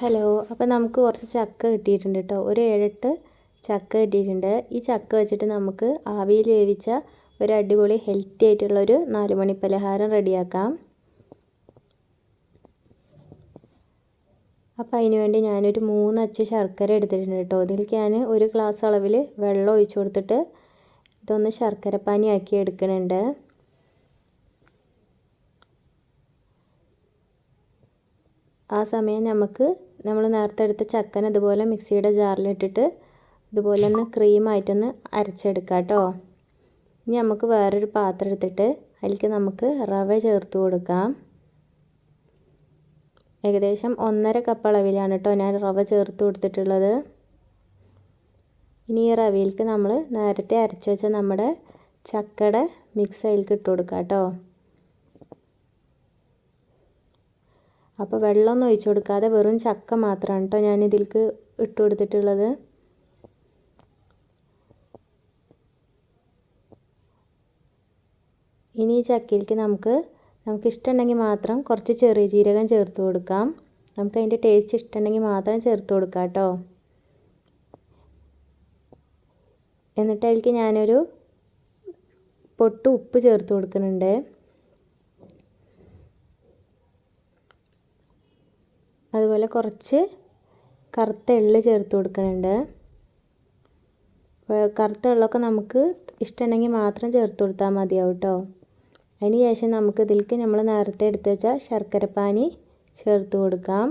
Hello അപ്പോൾ നമുക്ക് കുറച്ച് ചക്ക കിട്ടിയിട്ടുണ്ട് കേട്ടോ ഒരു ഏഴെട്ട് ചക്ക കിട്ടിയിട്ടുണ്ട്. ഈ ചക്ക വെച്ചിട്ട് നമുക്ക് ആവിയിൽ വേവിച്ച ഒരു അടിപൊളി ഹെൽത്തി ആയിട്ടുള്ള ഒരു നാല് മണി പലഹാരം റെഡിയാക്കാം അപ്പോൾ അതിന് വേണ്ടി ഞാനൊരു മൂന്ന് അച്ച് ശർക്കര എടുത്തിട്ടുണ്ട് കേട്ടോ ഇതിലേക്ക് ഞാൻ ഒരു ഗ്ലാസ് അളവിൽ വെള്ളം ഒഴിച്ചു കൊടുത്തിട്ട് ഇതൊന്ന് ശർക്കര പാനിയാക്കി ആക്കി എടുക്കുന്നുണ്ട്. ആ സമയം നമുക്ക് നമ്മൾ നേരത്തെ എടുത്ത ചക്കൻ ഇതുപോലെ മിക്സിയുടെ ജാറിലിട്ടിട്ട് ഇതുപോലെ ഒന്ന് ക്രീമായിട്ടൊന്ന് അരച്ചെടുക്കാം കേട്ടോ. ഇനി നമുക്ക് വേറൊരു പാത്രം എടുത്തിട്ട് അതിലേക്ക് നമുക്ക് റവ ചേർത്ത് കൊടുക്കാം. ഏകദേശം ഒന്നര കപ്പ് അളവിലാണ് കേട്ടോ ഞാൻ റവ ചേർത്ത് കൊടുത്തിട്ടുള്ളത്. ഇനി ഈ റവയിലേക്ക് നമ്മൾ നേരത്തെ അരച്ച് വെച്ച നമ്മുടെ ചക്കയുടെ മിക്സ് അതിലേക്ക് ഇട്ട് കൊടുക്കാം കേട്ടോ. അപ്പോൾ വെള്ളമൊന്നും ഒഴിച്ചു കൊടുക്കാതെ വെറും ചക്ക മാത്രമാണ് കേട്ടോ ഞാൻ ഇതിൽക്ക് ഇട്ട് കൊടുത്തിട്ടുള്ളത്. ഇനി ഈ ചക്കയിലേക്ക് നമുക്ക് നമുക്ക് ഇഷ്ടമുണ്ടെങ്കിൽ മാത്രം കുറച്ച് ചെറിയ ജീരകം ചേർത്ത് കൊടുക്കാം. നമുക്ക് അതിന്റെ ടേസ്റ്റ് ഇഷ്ടമുണ്ടെങ്കിൽ മാത്രം ചേർത്ത് കൊടുക്കാം കേട്ടോ എന്നിട്ട് അതിലേക്ക് ഞാനൊരു പൊട്ട് ഉപ്പ് ചേർത്ത് കൊടുക്കുന്നുണ്ട്. അതുപോലെ കുറച്ച് കറുത്ത എള്ള് ചേർത്ത് കൊടുക്കുന്നുണ്ട്. കറുത്ത എള്ളൊക്കെ നമുക്ക് ഇഷ്ടമുണ്ടെങ്കിൽ മാത്രം ചേർത്ത് കൊടുത്താൽ മതിയാവും കേട്ടോ. അതിന് ശേഷം നമുക്ക് ഇതിലേക്ക് നമ്മൾ നേരത്തെ എടുത്ത് വെച്ച ശർക്കരപ്പാനി ചേർത്ത് കൊടുക്കാം.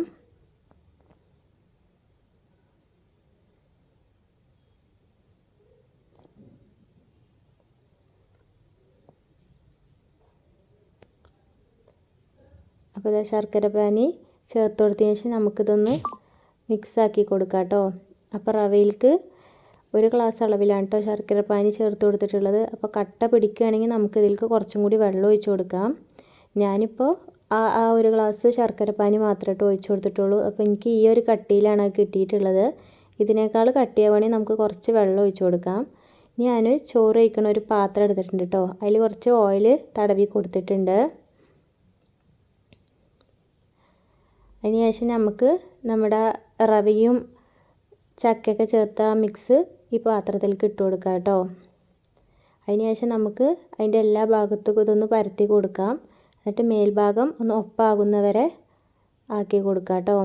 അപ്പോൾ ശർക്കരപ്പാനി ചേർത്ത് കൊടുത്തതിന് ശേഷം നമുക്കിതൊന്ന് മിക്സാക്കി കൊടുക്കാം കേട്ടോ. അപ്പോൾ റവയിലേക്ക് ഒരു ഗ്ലാസ് അളവിലാണ് കേട്ടോ ശർക്കര പാനി ചേർത്ത് കൊടുത്തിട്ടുള്ളത്. അപ്പോൾ കട്ട പിടിക്കുകയാണെങ്കിൽ നമുക്ക് ഇതിലേക്ക് കുറച്ചും കൂടി വെള്ളം ഒഴിച്ച് കൊടുക്കാം. ഞാനിപ്പോൾ ആ ആ ഒരു ഗ്ലാസ് ശർക്കര പാനി മാത്രമേ ഒഴിച്ചു കൊടുത്തിട്ടുള്ളൂ. അപ്പോൾ എനിക്ക് ഈ ഒരു കട്ടിയിലാണ് കിട്ടിയിട്ടുള്ളത്. ഇതിനേക്കാൾ കട്ടിയാവുകയാണെങ്കിൽ നമുക്ക് കുറച്ച് വെള്ളം ഒഴിച്ചു കൊടുക്കാം. ഞാൻ ചോറ് വയ്ക്കണ ഒരു പാത്രം എടുത്തിട്ടുണ്ട് കേട്ടോ. അതിൽ കുറച്ച് ഓയിൽ തടവി കൊടുത്തിട്ടുണ്ട്. അതിന് ശേഷം നമുക്ക് നമ്മുടെ റവയും ചക്കയൊക്കെ ചേർത്ത മിക്സ് ഈ പാത്രത്തിലേക്ക് ഇട്ട് കൊടുക്കാം കേട്ടോ. അതിന് ശേഷം നമുക്ക് അതിന്റെ എല്ലാ ഭാഗത്തും ഇതൊന്ന് പരത്തി കൊടുക്കാം. എന്നിട്ട് മേൽഭാഗം ഒന്ന് ഒപ്പാകുന്നവരെ ആക്കി കൊടുക്കാം കേട്ടോ.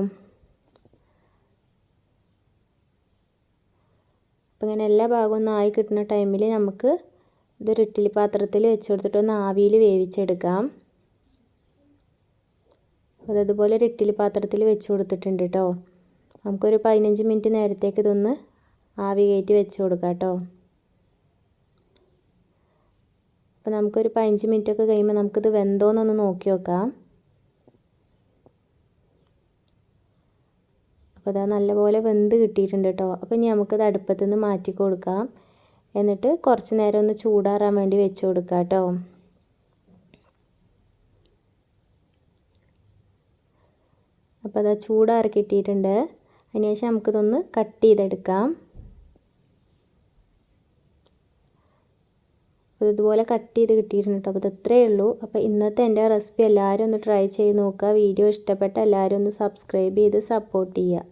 അപ്പം ഇങ്ങനെ എല്ലാ ഭാഗവും ഒന്ന് ആയി കിട്ടുന്ന ടൈമിൽ നമുക്ക് ഇതൊരു ഇഡ്ഡലി പാത്രത്തിൽ വെച്ച് കൊടുത്തിട്ട് ഒന്ന് ആവിയിൽ വേവിച്ചെടുക്കാം. അത് അതുപോലെ ഒരു ഇഡ്ഡലി പാത്രത്തിൽ വെച്ച് കൊടുത്തിട്ടുണ്ട് കേട്ടോ നമുക്കൊരു പതിനഞ്ച് മിനിറ്റ് നേരത്തേക്ക് ഇതൊന്ന് ആവി കയറ്റി വെച്ച് കൊടുക്കാം കേട്ടോ അപ്പോൾ നമുക്കൊരു പതിനഞ്ച് മിനിറ്റൊക്കെ കഴിയുമ്പോൾ നമുക്കിത് വെന്തോന്നൊന്ന് നോക്കി നോക്കാം. അപ്പോൾ അതാ നല്ലപോലെ വെന്ത് കിട്ടിയിട്ടുണ്ട് കേട്ടോ അപ്പോൾ ഇനി നമുക്കിത് അടുപ്പത്തു നിന്ന് മാറ്റി കൊടുക്കാം. എന്നിട്ട് കുറച്ച് നേരം ഒന്ന് ചൂടാറാൻ വേണ്ടി വെച്ച് കൊടുക്കാം കേട്ടോ അപ്പോൾ അത് ചൂടാറി കിട്ടിയിട്ടുണ്ട്. അതിനുശേഷം നമുക്കിതൊന്ന് കട്ട് ചെയ്തെടുക്കാം. അപ്പോൾ ഇതുപോലെ കട്ട് ചെയ്ത് കിട്ടിയിട്ടുണ്ട് കേട്ടോ. അപ്പോൾ ഇത് ഇത്രയേ ഉള്ളൂ. അപ്പോൾ ഇന്നത്തെ എന്റെ റെസിപ്പി എല്ലാവരും ഒന്ന് ട്രൈ ചെയ്ത് നോക്കുക. വീഡിയോ ഇഷ്ടപ്പെട്ട എല്ലാവരും ഒന്ന് സബ്സ്ക്രൈബ് ചെയ്ത് സപ്പോർട്ട് ചെയ്യുക.